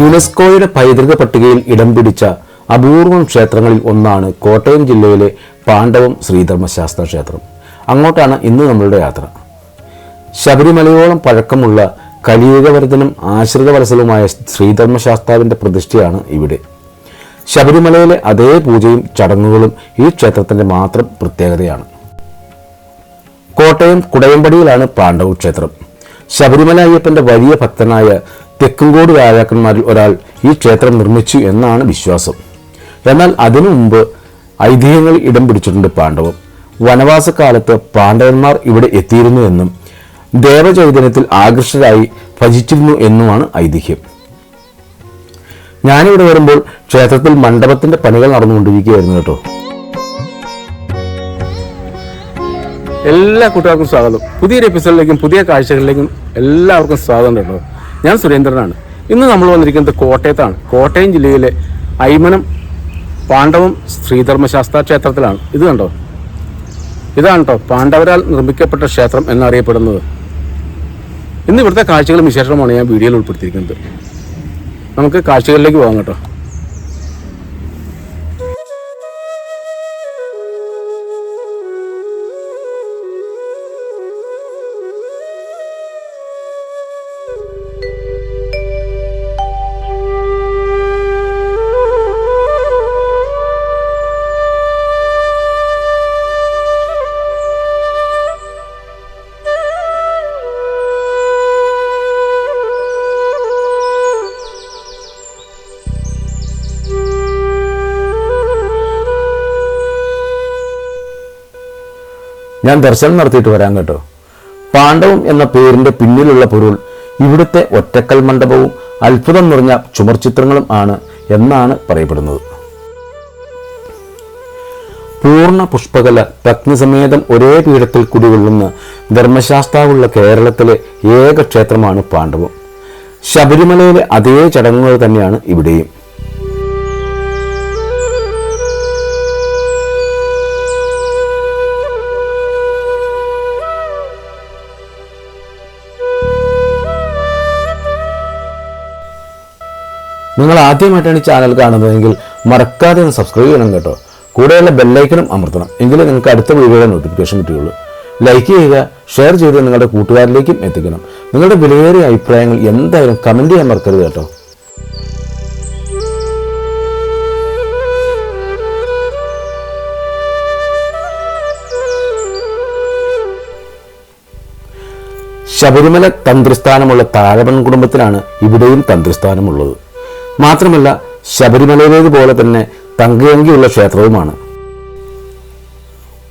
യുനെസ്കോയുടെ പൈതൃക പട്ടികയിൽ ഇടം പിടിച്ച അപൂർവം ക്ഷേത്രങ്ങളിൽ ഒന്നാണ് കോട്ടയം ജില്ലയിലെ പാണ്ഡവം ശ്രീധർമ്മശാസ്ത്ര ക്ഷേത്രം. അങ്ങോട്ടാണ് ഇന്ന് നമ്മളുടെ യാത്ര. ശബരിമലയോളം പഴക്കമുള്ള കലിയുഗവരതനും ആശ്രിതവത്സലവുമായ ശ്രീധർമ്മശാസ്താവിന്റെ പ്രതിഷ്ഠയാണ് ഇവിടെ. ശബരിമലയിലെ അതേ പൂജയും ചടങ്ങുകളും ഈ ക്ഷേത്രത്തിന്റെ മാത്രം പ്രത്യേകതയാണ്. കോട്ടയം കുടയമ്പടിയിലാണ് പാണ്ഡവ ക്ഷേത്രം. ശബരിമല അയ്യപ്പന്റെ വലിയ ഭക്തനായ തെക്കുംകോട് രാജാക്കന്മാരിൽ ഒരാൾ ഈ ക്ഷേത്രം നിർമ്മിച്ചു എന്നാണ് വിശ്വാസം. എന്നാൽ അതിനു മുമ്പ് ഐതിഹ്യങ്ങൾ ഇടം പിടിച്ചിട്ടുണ്ട് പാണ്ഡവം. വനവാസകാലത്ത് പാണ്ഡവന്മാർ ഇവിടെ എത്തിയിരുന്നു എന്നും ദേവചൈതന്യത്തിൽ ആകൃഷ്ടരായി ഭജിച്ചിരുന്നു എന്നുമാണ് ഐതിഹ്യം. ഞാനിവിടെ വരുമ്പോൾ ക്ഷേത്രത്തിൽ മണ്ഡപത്തിന്റെ പണികൾ നടന്നുകൊണ്ടിരിക്കുകയായിരുന്നു കേട്ടോ. എല്ലാ കൂട്ടുകാർക്കും സ്വാഗതം. പുതിയൊരു എപ്പിസോഡിലേക്കും പുതിയ കാഴ്ചകളിലേക്കും എല്ലാവർക്കും സ്വാഗതം കേട്ടോ. ഞാൻ സുരേന്ദ്രനാണ്. ഇന്ന് നമ്മൾ വന്നിരിക്കുന്നത് കോട്ടയത്താണ്. കോട്ടയം ജില്ലയിലെ ഐമനം പാണ്ഡവം ശ്രീധർമ്മശാസ്ത്ര ക്ഷേത്രത്തിലാണ്. ഇത് കണ്ടോ? ഇതാണ് കേട്ടോ പാണ്ഡവരാൽ നിർമ്മിക്കപ്പെട്ട ക്ഷേത്രം എന്നറിയപ്പെടുന്നത്. ഇന്ന് ഇവിടുത്തെ കാഴ്ചകളും വിശേഷമാണ് ഞാൻ വീഡിയോയിൽ ഉൾപ്പെടുത്തിയിരിക്കുന്നത്. നമുക്ക് കാഴ്ചകളിലേക്ക് പോകാം കേട്ടോ. ഞാൻ ദർശനം നടത്തിയിട്ട് വരാം കേട്ടോ. പാണ്ഡവം എന്ന പേരിന്റെ പിന്നിലുള്ള പൊരുൾ ഇവിടുത്തെ ഒറ്റക്കൽ മണ്ഡപവും അത്ഭുതം നിറഞ്ഞ ചുമർചിത്രങ്ങളും ആണ് എന്നാണ് പറയപ്പെടുന്നത്. പൂർണ പുഷ്പകല പത്നിസമേതം ഒരേ പീഠത്തിൽ കുടികൊള്ളുന്ന ധർമ്മശാസ്താവുള്ള കേരളത്തിലെ ഏക ക്ഷേത്രമാണ് പാണ്ഡവം. ശബരിമലയിലെ അതേ ചടങ്ങുകൾ തന്നെയാണ് ഇവിടെയും. നിങ്ങൾ ആദ്യമായിട്ടാണ് ഈ ചാനൽ കാണുന്നതെങ്കിൽ മറക്കാതെ ഒന്ന് സബ്സ്ക്രൈബ് ചെയ്യണം കേട്ടോ. കൂടെയുള്ള ബെല്ലൈക്കനും അമർത്തണം. എങ്കിലേ നിങ്ങൾക്ക് അടുത്ത വീഡിയോയുടെ നോട്ടിഫിക്കേഷൻ കിട്ടുകയുള്ളൂ ലൈക്ക് ചെയ്യുക ഷെയർ ചെയ്ത് നിങ്ങളുടെ കൂട്ടുകാരിലേക്കും എത്തിക്കണം. നിങ്ങളുടെ വിലയേറിയ അഭിപ്രായങ്ങൾ എന്തായാലും കമന്റ് ചെയ്യാൻ മറക്കരുത് കേട്ടോ. ശബരിമല തന്ത്രിസ്ഥാനമുള്ള താഴവൻ കുടുംബത്തിനാണ് ഇവിടെയും തന്ത്രിസ്ഥാനമുള്ളത്. മാത്രമല്ല ശബരിമലയിലേതുപോലെ തന്നെ തങ്കയങ്കിയുള്ള ക്ഷേത്രവുമാണ്.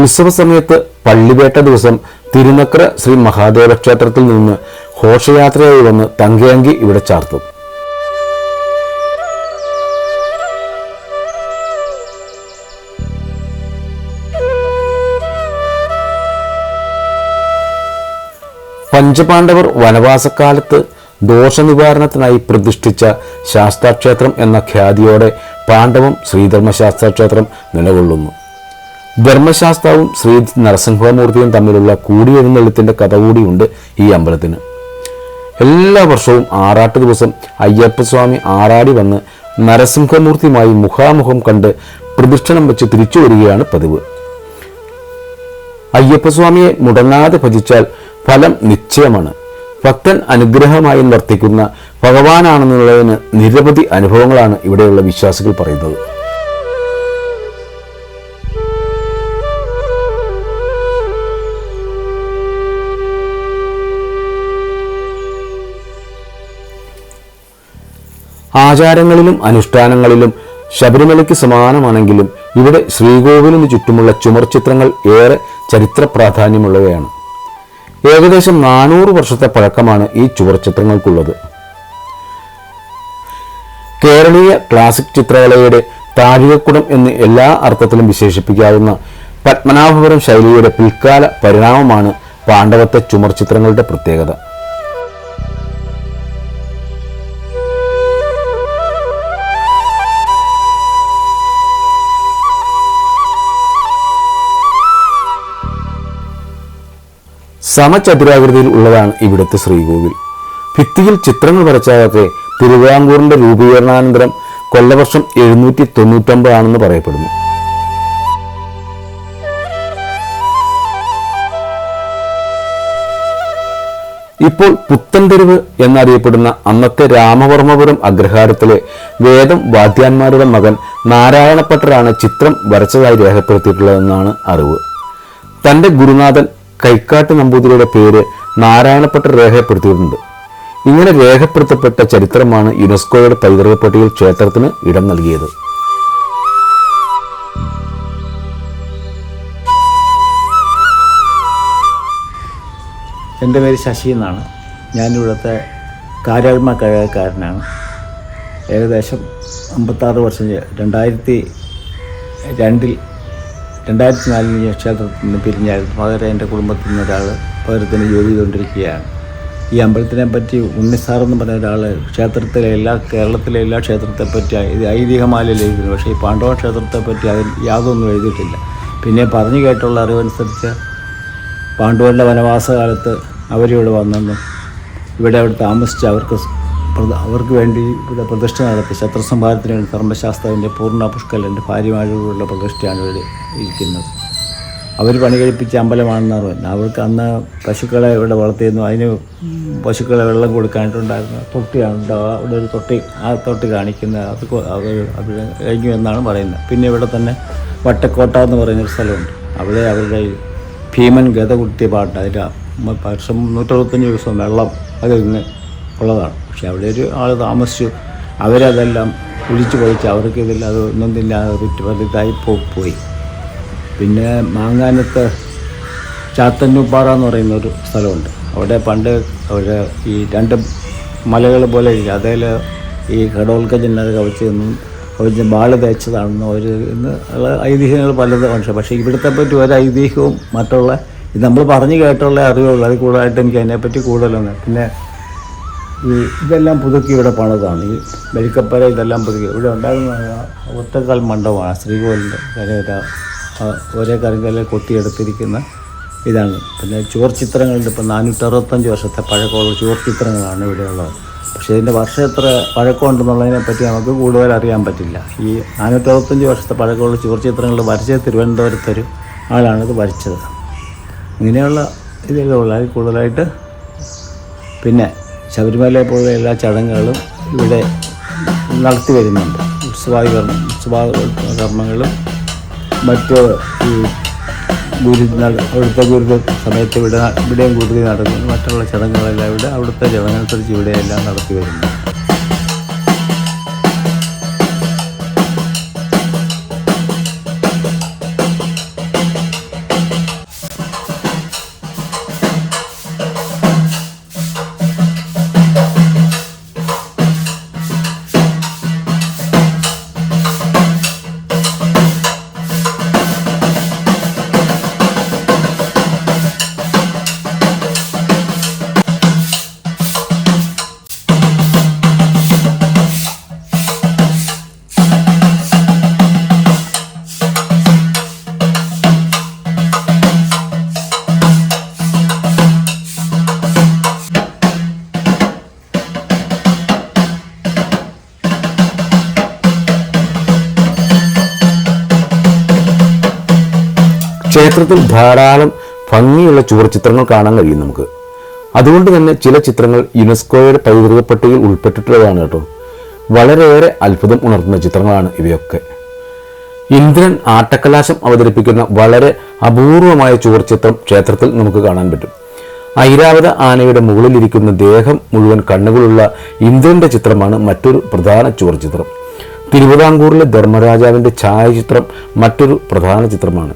ഉത്സവ സമയത്ത് പള്ളിവേട്ട ദിവസം തിരുനക്കര ശ്രീ മഹാദേവ ക്ഷേത്രത്തിൽ നിന്ന് ഘോഷയാത്രയായി വന്ന് തങ്കയങ്കി ഇവിടെ ചാർത്തും. പഞ്ചപാണ്ഡവർ വനവാസക്കാലത്ത് ദോഷനിവാരണത്തിനായി പ്രതിഷ്ഠിച്ച ശാസ്താക്ഷേത്രം എന്ന ഖ്യാതിയോടെ പാണ്ഡവം ശ്രീധർമ്മശാസ്താക്ഷേത്രം നിലകൊള്ളുന്നു. ധർമ്മശാസ്താവും ശ്രീ നരസിംഹമൂർത്തിയും തമ്മിലുള്ള കൂടിയെഴുന്നള്ളത്തിന്റെ കഥ കൂടിയുണ്ട് ഈ അമ്പലത്തിന്. എല്ലാ വർഷവും ആറാട്ട് ദിവസം അയ്യപ്പസ്വാമി ആറാടി വന്ന് നരസിംഹമൂർത്തിയുമായി മുഖാമുഖം കണ്ട് പ്രദക്ഷിണം വെച്ച് തിരിച്ചു വരികയാണ് പതിവ്. അയ്യപ്പസ്വാമിയെ മുടങ്ങാതെ ഭജിച്ചാൽ ഫലം നിശ്ചയമാണ്. ഭക്തൻ അനുഗ്രഹമായി വർത്തിക്കുന്ന ഭഗവാനാണെന്നുള്ളതിന് നിരവധി അനുഭവങ്ങളാണ് ഇവിടെയുള്ള വിശ്വാസികൾ പറയുന്നത്. ആചാരങ്ങളിലും അനുഷ്ഠാനങ്ങളിലും ശബരിമലയ്ക്ക് സമാനമാണെങ്കിലും ഇവിടെ ശ്രീകോവിലിന് ചുറ്റുമുള്ള ചുമർചിത്രങ്ങൾ ഏറെ ചരിത്ര പ്രാധാന്യമുള്ളവയാണ്. ഏകദേശം നാനൂറ് വർഷത്തെ പഴക്കമാണ് ഈ ചുവർച്ചിത്രങ്ങൾക്കുള്ളത് കേരളീയ ക്ലാസിക് ചിത്രകലയുടെ താഴികക്കുടം എന്ന് എല്ലാ അർത്ഥത്തിലും വിശേഷിപ്പിക്കാവുന്ന പത്മനാഭപുരം ശൈലിയുടെ പിൽക്കാല പരിണാമമാണ് പാണ്ഡവത്തെ ചുമർ ചിത്രങ്ങളുടെ പ്രത്യേകത. സമചതുരാകൃതിയിൽ ഉള്ളതാണ് ഇവിടുത്തെ ശ്രീകോവിൽ. ഭിത്തിയിൽ ചിത്രങ്ങൾ വരച്ചാകട്ടെ തിരുവിതാംകൂറിന്റെ രൂപീകരണാനന്തരം കൊല്ലവർഷം എഴുന്നൂറ്റി തൊണ്ണൂറ്റൊമ്പതാണെന്ന് പറയപ്പെടുന്നു. ഇപ്പോൾ പുത്തൻതെരുവ് എന്നറിയപ്പെടുന്ന അന്നത്തെ രാമവർമ്മപുരം അഗ്രഹാരത്തിലെ വേദം വാദ്യാന്മാരുടെ മകൻ നാരായണപ്പട്ടരാണ് ചിത്രം വരച്ചതായി രേഖപ്പെടുത്തിയിട്ടുള്ളതെന്നാണ് അറിവ്. തന്റെ ഗുരുനാഥൻ കൈക്കാട്ട് നമ്പൂതിരിയുടെ പേര് നാരായണപ്പട്ടർ രേഖപ്പെടുത്തിയിട്ടുണ്ട്. ഇങ്ങനെ രേഖപ്പെടുത്തപ്പെട്ട ചരിത്രമാണ് യുനെസ്കോയുടെ പൈതൃക പട്ടികയിൽ ക്ഷേത്രത്തിന് ഇടം നൽകിയത്. എന്റെ പേര് ശശി എന്നാണ്. ഞാനിവിടുത്തെ കാര്യാത്മ കഴകക്കാരനാണ്. ഏകദേശം അമ്പത്താറ് വർഷം രണ്ടായിരത്തി രണ്ടിൽ രണ്ടായിരത്തി നാലിൽ ഞാൻ ക്ഷേത്രത്തിൽ നിന്ന് പിരിഞ്ഞായിരുന്നു. പകരം എന്റെ കുടുംബത്തിൽ നിന്ന് ഒരാൾ പകരത്തിന് ജോലി ചെയ്തുകൊണ്ടിരിക്കുകയാണ്. ഈ അമ്പലത്തിനെ പറ്റി ഉണ്ണിസാർ എന്ന് പറഞ്ഞ ഒരാൾ ക്ഷേത്രത്തിലെ എല്ലാ കേരളത്തിലെ എല്ലാ ക്ഷേത്രത്തെ പറ്റി ഇത് ഐതിഹ്യമാലയിൽ എഴുതുന്നു പക്ഷേ ഈ പാണ്ഡവ ക്ഷേത്രത്തെ പറ്റി അതിൽ യാതൊന്നും എഴുതിയിട്ടില്ല. പിന്നെ പറഞ്ഞു കേട്ടുള്ള അറിവനുസരിച്ച് പാണ്ഡവരുടെ വനവാസകാലത്ത് അവരിവിടെ വന്നെന്നും ഇവിടെ അവിടെ താമസിച്ച് അവർക്ക് അവർക്ക് വേണ്ടി ഇവിടെ പ്രതിഷ്ഠ നടത്തി ശത്രുസംഹാരത്തിന് വേണ്ടി ധർമ്മശാസ്ത്രത്തിന്റെ പൂർണ പുഷ്കലന്റെ ഭാര്യമാരോടുള്ള പ്രതിഷ്ഠയാണ് ഇവിടെ ഇരിക്കുന്നത്. അവർ പണി കഴിപ്പിച്ച അമ്പലമാണെന്നാണ് പറയുന്നത് അവർക്ക് അന്ന് പശുക്കളെ ഇവിടെ വളർത്തിയിരുന്നു. അതിന് പശുക്കളെ വെള്ളം കൊടുക്കാനായിട്ടുണ്ടായിരുന്ന തൊട്ടിയാണ്. ഉണ്ടാവുക അവിടെ ഒരു തൊട്ടി ആ തൊട്ടി കാണിക്കുന്ന അത് അവർ അവിടെ കഴിഞ്ഞു എന്നാണ് പറയുന്നത്. പിന്നെ ഇവിടെ തന്നെ വട്ടക്കോട്ട എന്ന് പറയുന്നൊരു സ്ഥലമുണ്ട്. അവിടെ അവരുടെ ഭീമൻ ഗത കുത്തിയ പാട്ട്. അതിന്റെ വർഷം നൂറ്ററുപത്തഞ്ച് ദിവസം വെള്ളം അതിൽ നിന്ന് ഉള്ളതാണ്. പക്ഷെ അവിടെ ഒരു ആൾ താമസിച്ചു. അവരതെല്ലാം കുളിച്ച് പൊളിച്ച് അവർക്ക് ഇതില്ല അത് ഒന്നും ഇല്ലാതെ വിറ്റ് വലുതായി പോയി. പിന്നെ മാങ്ങാനത്ത് ചാത്തന്നൂപ്പാറ എന്ന് പറയുന്ന ഒരു സ്ഥലമുണ്ട്. അവിടെ പണ്ട് അവിടെ ഈ രണ്ട് മലകൾ പോലെ ഇല്ല. ഈ ഘടോൽക്കജനൊക്കെ കവച്ച് നിന്നും കവച്ച് ബാൾ തേച്ചതാണെന്ന് അവർ ഇന്ന് ഉള്ള ഐതിഹ്യങ്ങൾ പലതും പക്ഷേ പക്ഷേ ഇവിടുത്തെ പറ്റി ഒരു ഐതിഹ്യവും മറ്റുള്ള ഇത് നമ്മൾ പറഞ്ഞു കേട്ടുള്ള അറിവുള്ളൂ അത് കൂടുതലായിട്ട് എനിക്ക് അതിനെപ്പറ്റി കൂടുതലൊന്നും പിന്നെ ഇതെല്ലാം പുതുക്കി ഇവിടെ പണിതാണ്. ഈ മെഴുക്കപ്പര ഇതെല്ലാം പുതുക്കി. ഇവിടെ ഉണ്ടാകുന്ന ഒറ്റക്കാൽ മണ്ഡപമാണ് ശ്രീകോവിലിന്റെ കരകര ഒരേ കരകല്ലിൽ കൊത്തിയെടുത്തിരിക്കുന്ന ഇതാണ്. പിന്നെ ചുവർ ചിത്രങ്ങളുണ്ട്. ഇപ്പം നാനൂറ്ററുപത്തഞ്ച് വർഷത്തെ പഴക്കമുള്ള ചുവർ ചിത്രങ്ങളാണ് ഇവിടെയുള്ളത്. പക്ഷേ ഇതിന്റെ വർഷം എത്ര പഴക്കമുണ്ടെന്നുള്ളതിനെ പറ്റി നമുക്ക് കൂടുതൽ അറിയാൻ പറ്റില്ല. ഈ നാനൂറ്ററുപത്തഞ്ച് വർഷത്തെ പഴക്കമുള്ള ചുവർ ചിത്രങ്ങൾ വരച്ചത് തിരുവനന്തപുരത്തൊരു ആളാണിത് വരച്ചത്. ഇങ്ങനെയുള്ള ഇതൊക്കെ ഉള്ളു കൂടുതലായിട്ട് പിന്നെ ശബരിമലയെ പോലുള്ള എല്ലാ ചടങ്ങുകളും ഇവിടെ നടത്തി വരുന്നുണ്ട്. ഉത്സവാദികർമ്മ ഉത്സവ കർമ്മങ്ങളും മറ്റ് ഈ ഗുരു അവിടുത്തെ ഗുരുത സമയത്ത് ഇവിടെ ഇവിടെയും ഗുരുതി നടക്കുന്നു. മറ്റുള്ള ചടങ്ങുകളെല്ലാം ഇവിടെ അവിടുത്തെ ചടങ്ങനുസരിച്ച് ഇവിടെയെല്ലാം നടത്തി വരുന്നു ക്ഷേത്രത്തിൽ ധാരാളം ഭംഗിയുള്ള ചുവർചിത്രങ്ങൾ കാണാൻ കഴിയും നമുക്ക്. അതുകൊണ്ട് തന്നെ ചില ചിത്രങ്ങൾ യുനെസ്കോയുടെ പൈതൃക പട്ടികയിൽ ഉൾപ്പെട്ടിട്ടുള്ളതാണ് കേട്ടോ. വളരെയേറെ അത്ഭുതം ഉണർത്തുന്ന ചിത്രങ്ങളാണ് ഇവയൊക്കെ. ഇന്ദ്രൻ ആട്ടക്കലാശം അവതരിപ്പിക്കുന്ന വളരെ അപൂർവമായ ചുവർചിത്രം ക്ഷേത്രത്തിൽ നമുക്ക് കാണാൻ പറ്റും. ഐരാവത ആനയുടെ മുകളിലിരിക്കുന്ന ദേഹം മുഴുവൻ കണ്ണുകളുള്ള ഇന്ദ്രന്റെ ചിത്രമാണ് മറ്റൊരു പ്രധാന ചുവർചിത്രം തിരുവിതാംകൂറിലെ ധർമ്മരാജാവിന്റെ ഛായാചിത്രം മറ്റൊരു പ്രധാന ചിത്രമാണ്.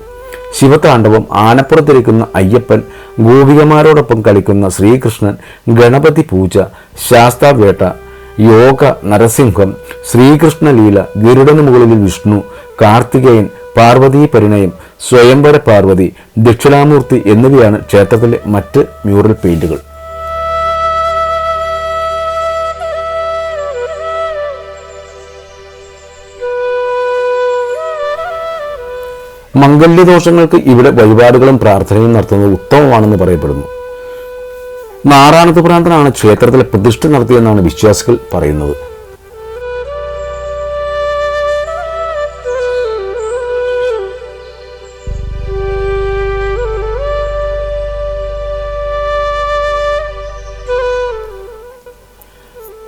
ശിവതാണ്ഡവം ആനപ്പുറത്തിരിക്കുന്ന അയ്യപ്പൻ ഗോപികമാരോടൊപ്പം കളിക്കുന്ന ശ്രീകൃഷ്ണൻ ഗണപതി പൂജ ശാസ്താവേട്ട യോഗ നരസിംഹം ശ്രീകൃഷ്ണലീല ഗരുഡന് മുകളിൽ വിഷ്ണു കാർത്തികേയൻ പാർവതി പരിണയം സ്വയംവര പാർവതി ദക്ഷിണാമൂർത്തി എന്നിവയാണ് ക്ഷേത്രത്തിലെ മറ്റ് മ്യൂറൽ പെയിന്റുകൾ. മംഗല്യദോഷങ്ങൾക്ക് ഇവിടെ വഴിപാടുകളും പ്രാർത്ഥനയും നടത്തുന്നത് ഉത്തമമാണെന്ന് പറയപ്പെടുന്നു. നാറാണത്ത് പ്രാന്തനാണ് ക്ഷേത്രത്തിലെ പ്രതിഷ്ഠ നടത്തിയെന്നാണ് വിശ്വാസികൾ പറയുന്നത്.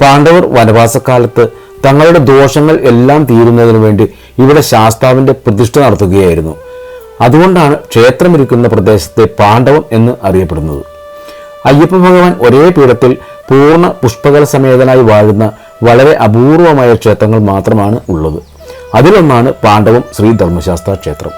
പാണ്ഡവർ വനവാസക്കാലത്ത് തങ്ങളുടെ ദോഷങ്ങൾ എല്ലാം തീരുന്നതിനു വേണ്ടി ഇവിടെ ശാസ്താവിന്റെ പ്രതിഷ്ഠ നടത്തുകയായിരുന്നു. അതുകൊണ്ടാണ് ക്ഷേത്രമിരിക്കുന്ന പ്രദേശത്തെ പാണ്ഡവം എന്ന് അറിയപ്പെടുന്നത്. അയ്യപ്പ ഭഗവാൻ ഒരേ പീഠത്തിൽ പൂർണ പുഷ്പകല സമേതനായി വാഴുന്ന വളരെ അപൂർവമായ ക്ഷേത്രങ്ങൾ മാത്രമാണ് ഉള്ളത്. അതിലൊന്നാണ് പാണ്ഡവം ശ്രീ ധർമ്മശാസ്ത്ര ക്ഷേത്രം.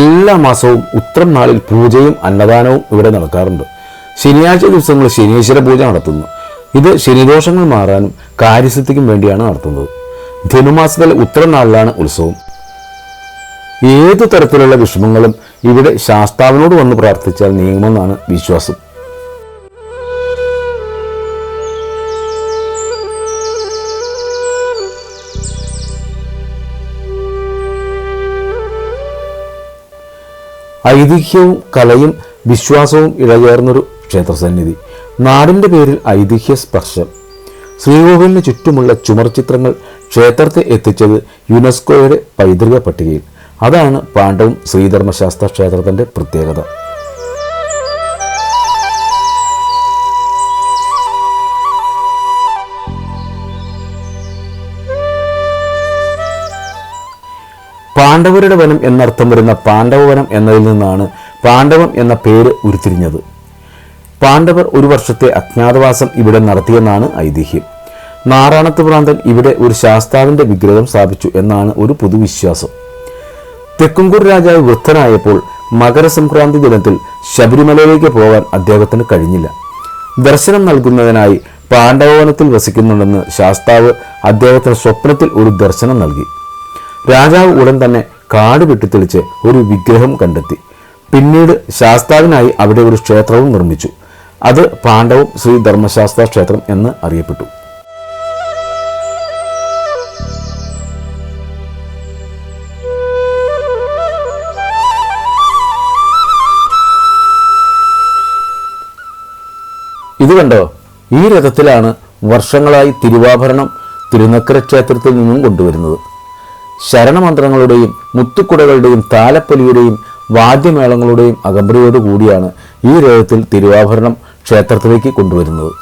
എല്ലാ മാസവും ഉത്രം നാളിൽ പൂജയും അന്നദാനവും ഇവിടെ നടക്കാറുണ്ട്. ശനിയാഴ്ച ദിവസങ്ങളിൽ ശനീശ്വര പൂജ നടത്തുന്നു. ഇത് ശനിദോഷങ്ങൾ മാറാനും കാര്യസിദ്ധിക്കും വേണ്ടിയാണ് നടത്തുന്നത്. ധനുമാസത്തിലെ ഉത്തരം നാളിലാണ് ഉത്സവം. ഏതു തരത്തിലുള്ള വിഷമങ്ങളും ഇവിടെ ശാസ്താവിനോട് വന്ന് പ്രാർത്ഥിച്ചാൽ നീങ്ങുമെന്നാണ് വിശ്വാസം. ഐതിഹ്യവും കലയും വിശ്വാസവും ഇഴചേർന്നൊരു ക്ഷേത്രസന്നിധി. നാടിന്റെ പേരിൽ ഐതിഹ്യ സ്പർശം ശ്രീകോവിലിന് ചുറ്റുമുള്ള ചുമർ ചിത്രങ്ങൾ ക്ഷേത്രത്തെ എത്തിച്ചത് യുനെസ്കോയുടെ പൈതൃക പട്ടികയിൽ. അതാണ് പാണ്ഡവും ശ്രീധർമ്മശാസ്ത്ര ക്ഷേത്രത്തിന്റെ പ്രത്യേകത. പാണ്ഡവരുടെ വനം എന്നർത്ഥം വരുന്ന പാണ്ഡവവനം എന്നതിൽ നിന്നാണ് പാണ്ഡവം എന്ന പേര് ഉരുത്തിരിഞ്ഞത്. പാണ്ഡവർ ഒരു വർഷത്തെ അജ്ഞാതവാസം ഇവിടെ നടത്തിയെന്നാണ് ഐതിഹ്യം. നാറാണത്ത് പ്രാന്തൻ ഇവിടെ ഒരു ശാസ്താവിന്റെ വിഗ്രഹം സ്ഥാപിച്ചു എന്നാണ് ഒരു പൊതുവിശ്വാസം. തെക്കുംകൂർ രാജാവ് വൃദ്ധനായപ്പോൾ മകരസംക്രാന്തി ദിനത്തിൽ ശബരിമലയിലേക്ക് പോകാൻ അദ്ദേഹത്തിന് കഴിഞ്ഞില്ല. ദർശനം നൽകുന്നതിനായി പാണ്ഡവവനത്തിൽ വസിക്കുന്നുണ്ടെന്ന് ശാസ്താവ് അദ്ദേഹത്തിന് സ്വപ്നത്തിൽ ഒരു ദർശനം നൽകി. രാജാവ് ഉടൻ തന്നെ കാട് വെട്ടിത്തെളിച്ച് ഒരു വിഗ്രഹം കണ്ടെത്തി. പിന്നീട് ശാസ്താവിനായി അവിടെ ഒരു ക്ഷേത്രവും നിർമ്മിച്ചു. അത് പാണ്ഡവും ശ്രീ ധർമ്മശാസ്ത്ര ക്ഷേത്രം എന്ന് അറിയപ്പെട്ടു. ഇത് കണ്ടോ? ഈ രഥത്തിലാണ് വർഷങ്ങളായി തിരുവാഭരണം തിരുനക്കര ക്ഷേത്രത്തിൽ നിന്നും കൊണ്ടുവരുന്നത്. ശരണമന്ത്രങ്ങളുടെയും മുത്തുക്കുടകളുടെയും താലപ്പൊലിയുടെയും വാദ്യമേളങ്ങളുടെയും അകമ്പടിയോടുകൂടിയാണ് ഈ രഥത്തിൽ തിരുവാഭരണം ക്ഷേത്രത്തിലേക്ക് കൊണ്ടുവരുന്നത്.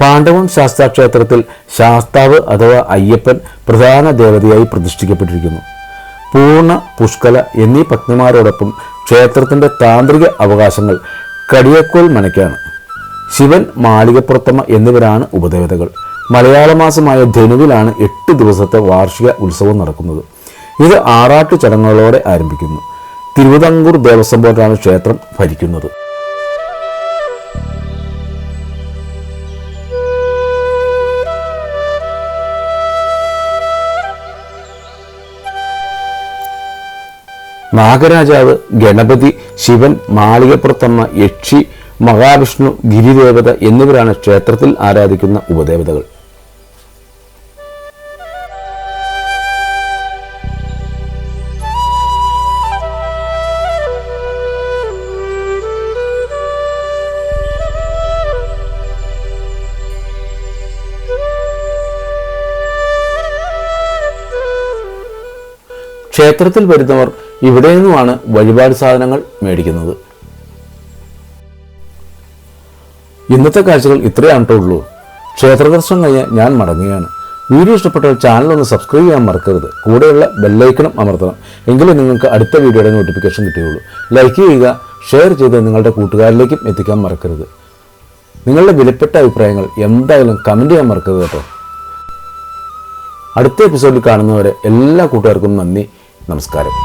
പാണ്ഡവൻ ശാസ്താ ക്ഷേത്രത്തിൽ ശാസ്താവ് അഥവാ അയ്യപ്പൻ പ്രധാന ദേവതയായി പ്രതിഷ്ഠിക്കപ്പെട്ടിരിക്കുന്നു. പൂർണ പുഷ്കല എന്നീ പത്നിമാരോടൊപ്പം ക്ഷേത്രത്തിന്റെ താന്ത്രിക അവകാശങ്ങൾ കടിയക്കോൽ മനയ്ക്കാണ്. ശിവൻ മാളികപ്പുറത്തമ്മ എന്നിവരാണ് ഉപദേവതകൾ. മലയാള മാസമായ ധനുവിലാണ് എട്ട് ദിവസത്തെ വാർഷിക ഉത്സവം നടക്കുന്നത്. ഇത് ആറാട്ട് ചടങ്ങുകളോടെ ആരംഭിക്കുന്നു. തിരുവിതാംകൂർ ദേവസ്വം ബോർഡാണ് ക്ഷേത്രം ഭരിക്കുന്നത്. നാഗരാജാവ് ഗണപതി ശിവൻ മാളികപ്പുറത്തമ്മ യക്ഷി മഹാവിഷ്ണു ഗിരിദേവത എന്നിവരാണ് ക്ഷേത്രത്തിൽ ആരാധിക്കുന്ന ഉപദേവതകൾ. ക്ഷേത്രത്തിൽ വരുന്നവർ ഇവിടെ നിന്നുമാണ് വഴിപാട് സാധനങ്ങൾ മേടിക്കുന്നത്. ഇന്നത്തെ കാഴ്ചകൾ ഇത്രയാണ് ട്ടോ ക്ഷേത്രദർശനം ക്ഷേത്ര കഴിഞ്ഞ് ഞാൻ മടങ്ങുകയാണ്. വീഡിയോ ഇഷ്ടപ്പെട്ടാൽ ചാനൽ ഒന്ന് സബ്സ്ക്രൈബ് ചെയ്യാൻ മറക്കരുത്. കൂടെയുള്ള ബെല്ലൈക്കണം അമർത്തണം. എങ്കിലേ നിങ്ങൾക്ക് അടുത്ത വീഡിയോയുടെ നോട്ടിഫിക്കേഷൻ കിട്ടുകയുള്ളൂ ലൈക്ക് ചെയ്യുക ഷെയർ ചെയ്ത് നിങ്ങളുടെ കൂട്ടുകാരിലേക്കും എത്തിക്കാൻ മറക്കരുത്. നിങ്ങളുടെ വിലപ്പെട്ട അഭിപ്രായങ്ങൾ എന്തായാലും കമന്റ് ചെയ്യാൻ മറക്കരുത് കേട്ടോ. അടുത്ത എപ്പിസോഡിൽ കാണുന്നവരെ എല്ലാ കൂട്ടുകാർക്കും നന്ദി നമസ്കാരം.